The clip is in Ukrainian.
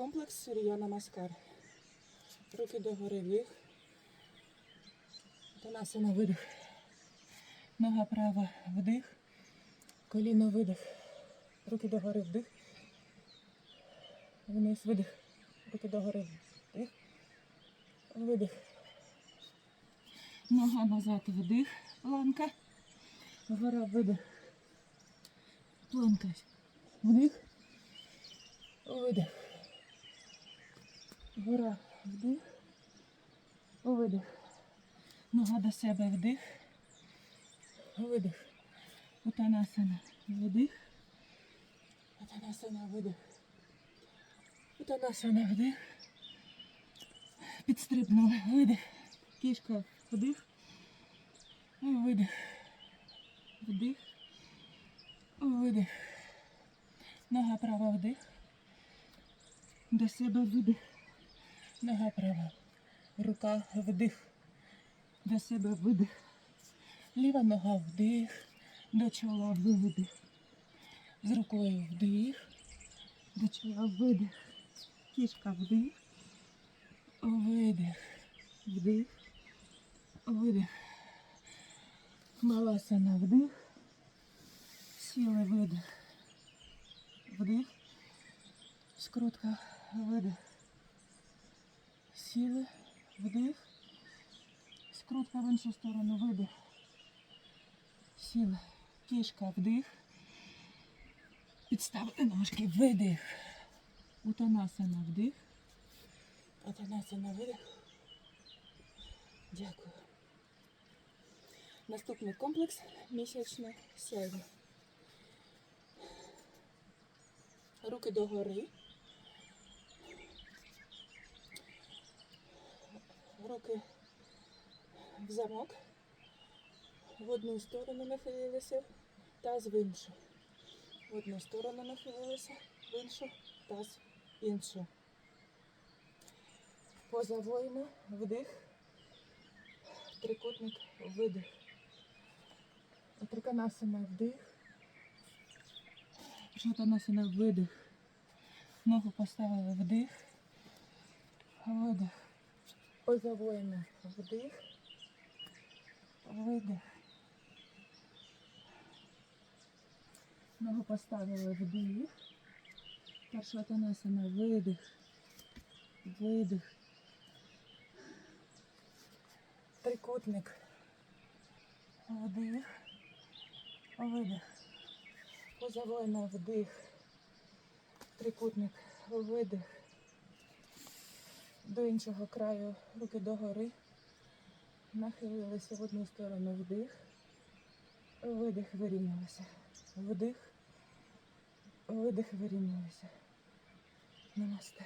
комплекс Сурія Намаскар. Руки догори вдих. Танасана видих. Нога права вдих. Коліно видих. Руки догори вдих. Вниз видих. Руки догори вдих. Видих. Нога назад вдих. Планка. Вгора видих. Планка. Вдих. Видих. Гора вдих. Видих. Нога до себе вдих. Видих. Утанасана. Вдих. Утанасана видих. Утанасана вдих. Підстрибнули. Видих. Кішка вдих. Видих. Вдих. Видих. Нога права вдих. До себе видих. Нога права. Рука вдих. До себе видих. Ліва нога вдих. До чола видих. З рукою вдих. До чола видих. Кішка вдих. Видих. Вдих. Видих. Маласана вдих. Сіли видих. Вдих. Скрутка, видих. Сіли, вдих. Скрутка в іншу сторону, видих. Сіли. Кішка, вдих. Підставили ножки, видих. Утанасана, вдих. Утанасана, видих. Дякую. Наступний комплекс місячне сяйво. Руки догори. Руки в замок. В одну сторону нахилилися, таз в іншу. В одну сторону нахилилися, в іншу, таз в іншу. Поза воїна, вдих, трикутник, видих. Триканасана, вдих. Шатанасана, видих. Ногу поставили вдих. Видих. Поза вдих. Видих. Ногу поставили вдих. Паршватанасана, видих. Видих. Трикутник. Вдих. Видих. Позавоїна вдих. Трикутник. Видих. До іншого краю руки догори. Нахилилися в одну сторону вдих. Видих, вирівнялися. Вдих. Видих, вирівнялися. Намасте.